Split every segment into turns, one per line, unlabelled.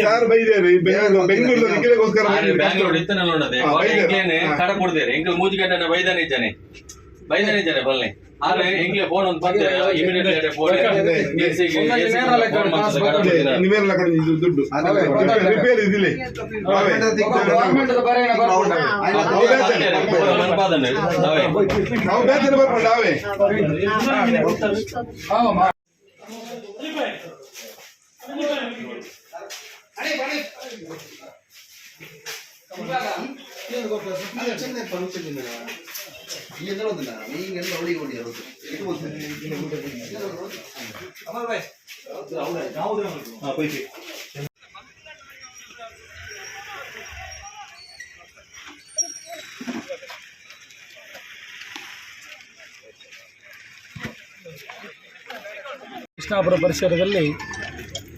ಯಾರು ಬೈದೇರಿ ಬೆಂಗಳೂರು ನಿಖಿಲಗೋಸ್ಕರ
ಬ್ಯಾಂಗ್ಳೂರ್ ಇತ್ತು ನೋಡೋದೇ ಎಂಕಲ್ ಮೂಜಿಗಡ್ಡನ ಬೈದಾನೆ ಇದ್ದಾನೆ ಬೈದಾನೆ ಇದ್ದಾನೆ ಬಲ್ಲೆ ಆದ್ರೆ ಎಂಕ್ಲೆ ಫೋನ್ ಒಂದು ಬಂದೆ ಇಮಿಡಿಯೇಟ್ಲಿ ಫೋನ್
ಇದೆ, ಇದೆ. ನೀವೆಲ್ಲ ಕಡೆ ಇದು ದುಡ್ಡು ರಿಪೇರ್ ಇದಿಲ್ಲ ನಾವೇ. ನಾವು ಬೇತನ ಬರ್ಕೊಂಡು
ಕೃಷ್ಣಾಪುರ ಪರಿಸರದಲ್ಲಿ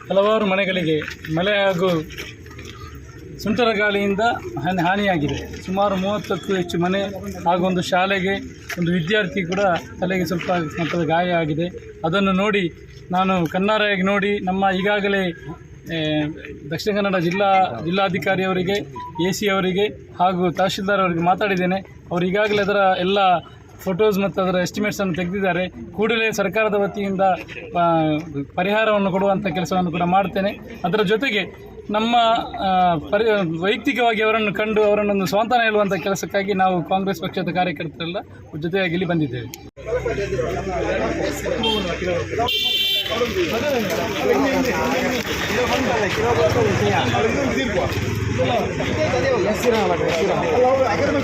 ಹಲವಾರು ಮನೆಗಳಿಗೆ ಮಳೆ ಹಾಗೂ ಸುಂಟರ ಗಾಳಿಯಿಂದ ಹಾನಿ, ಹಾನಿಯಾಗಿದೆ. ಸುಮಾರು ಮೂವತ್ತಕ್ಕೂ ಹೆಚ್ಚು ಮನೆ ಹಾಗೂ ಒಂದು ಶಾಲೆಗೆ ಒಂದು ವಿದ್ಯಾರ್ಥಿ ಕೂಡ ತಲೆಗೆ ಸ್ವಲ್ಪ ಮಟ್ಟದ ಗಾಯ ಆಗಿದೆ. ಅದನ್ನು ನೋಡಿ ನಾನು ಕಣ್ಣಾರೆಯಾಗಿ ನೋಡಿ ನಮ್ಮ ಈಗಾಗಲೇ ದಕ್ಷಿಣ ಕನ್ನಡ ಜಿಲ್ಲಾ ಜಿಲ್ಲಾಧಿಕಾರಿಯವರಿಗೆ ಎ ಸಿ ಅವರಿಗೆ ಹಾಗೂ ತಹಶೀಲ್ದಾರ್ ಅವರಿಗೆ ಮಾತಾಡಿದ್ದೇನೆ. ಅವರು ಈಗಾಗಲೇ ಅದರ ಎಲ್ಲ ಫೋಟೋಸ್ ಮತ್ತು ಅದರ ಎಸ್ಟಿಮೇಟ್ಸನ್ನು ತೆಗೆದಿದ್ದಾರೆ. ಕೂಡಲೇ ಸರ್ಕಾರದ ವತಿಯಿಂದ ಪರಿಹಾರವನ್ನು ಕೊಡುವಂಥ ಕೆಲಸವನ್ನು ಕೂಡ ಮಾಡ್ತೇನೆ. ಅದರ ಜೊತೆಗೆ ನಮ್ಮ ಪರಿ, ವೈಯಕ್ತಿಕವಾಗಿ ಅವರನ್ನು ಕಂಡು ಅವರನ್ನೊಂದು ಸ್ವಾಂತನ ಹೇಳುವಂಥ ಕೆಲಸಕ್ಕಾಗಿ ನಾವು ಕಾಂಗ್ರೆಸ್ ಪಕ್ಷದ ಕಾರ್ಯಕರ್ತರೆಲ್ಲ ಜೊತೆಯಾಗಿ ಇಲ್ಲಿ ಬಂದಿದ್ದೇವೆ. ಅಗರ್ಮ